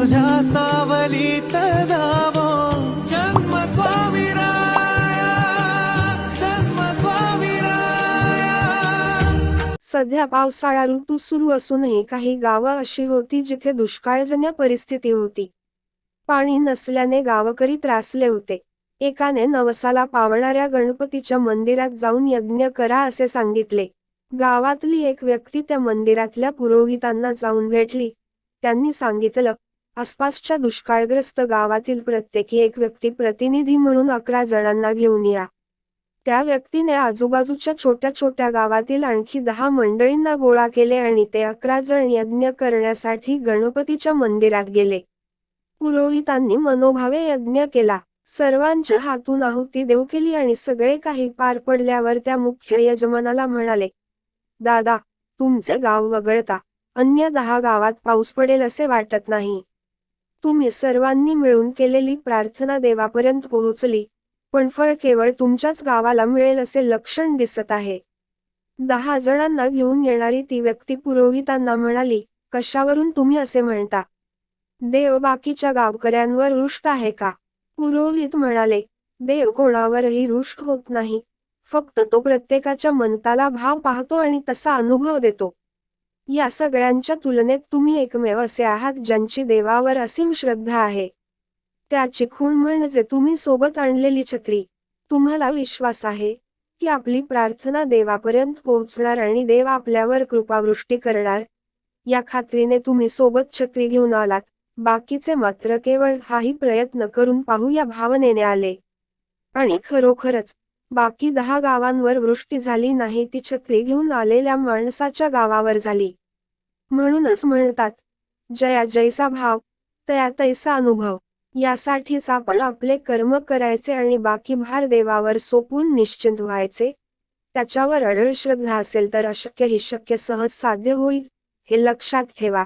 तुझ्या सावलीत जावो. जन्म स्वामी जन्म स्वामी सध्या पावसाळा ऋतू सुरू असूनही काही गावं अशी होती जिथे दुष्काळजन्य परिस्थिती होती. पाणी नसल्याने गावकरी त्रासले होते. एकाने नवसाला पावणाऱ्या गणपतीच्या मंदिरात जाऊन यज्ञ करा असे सांगितले. गावातली एक व्यक्ती त्या मंदिरातल्या पुरोहितांना जाऊन भेटली. त्यांनी सांगितलं आसपासच्या दुष्काळग्रस्त गावातील प्रत्येकी एक व्यक्ती प्रतिनिधी म्हणून अकरा जणांना घेऊन या. त्या व्यक्तीने आजूबाजूच्या छोट्या छोट्या गावातील आणखी दहा मंडळींना गोळा केले आणि ते अकरा जण यज्ञ करण्यासाठी गणपतीच्या मंदिरात गेले. पुरोहितांनी मनोभावे यज्ञ केला. सर्वांच्या हातून आहुती देऊ केली आणि सगळे काही पार पडल्यावर त्या मुख्य यजमानाला म्हणाले दादा तुमचे गाव वगळता अन्य दहा गावात पाऊस पडेल असे वाटत नाही. तुम्ही सर्वांनी मिळून केलेली प्रार्थना देवापर्यंत पोहोचली. पण फळ केवळ तुमच्याच गावाला मिळेल असे लक्षण दिसत आहे. दहा जणांना घेऊन येणारी ती व्यक्ती पुरोहितांना म्हणाली कशावरून तुम्ही असे म्हणता? देव बाकीच्या गावकऱ्यांवर रुष्ट आहे का? पुरोहित म्हणाले देव कोणावरही रुष्ट होत नाही. फक्त तो प्रत्येकाच्या मनताला भाव पाहतो आणि तसा अनुभव देतो. या सगळ्यांच्या तुलनेत तुम्ही एकमेव असे आहात ज्यांची देवावर असीम श्रद्धा आहे. त्याची खूण म्हणजे तुम्ही सोबत आणलेली छत्री तुम्हाला विश्वास आहे की आपली प्रार्थना देवापर्यंत पोहोचणार आणि देव आपल्यावर कृपावृष्टी करणार. या खात्रीने तुम्ही सोबत छत्री घेऊन आलात बाकीचे मात्र केवळ हाही प्रयत्न करून पाहू या भावनेने आले. आणि खरोखरच बाकी दहा गावांवर वृष्टी झाली नाही ती छत्री घेऊन आलेल्या माणसाच्या गावावर झाली. म्हणूनच म्हणतात जया जैसा भाव तया तैसा अनुभव यासाठीच आपण आपले कर्म करायचे आणि बाकी भार देवावर सोपून निश्चिंत व्हायचे. त्याच्यावर अढळ श्रद्धा असेल तर अशक्य ही शक्य सहज साध्य होईल हे लक्षात ठेवा.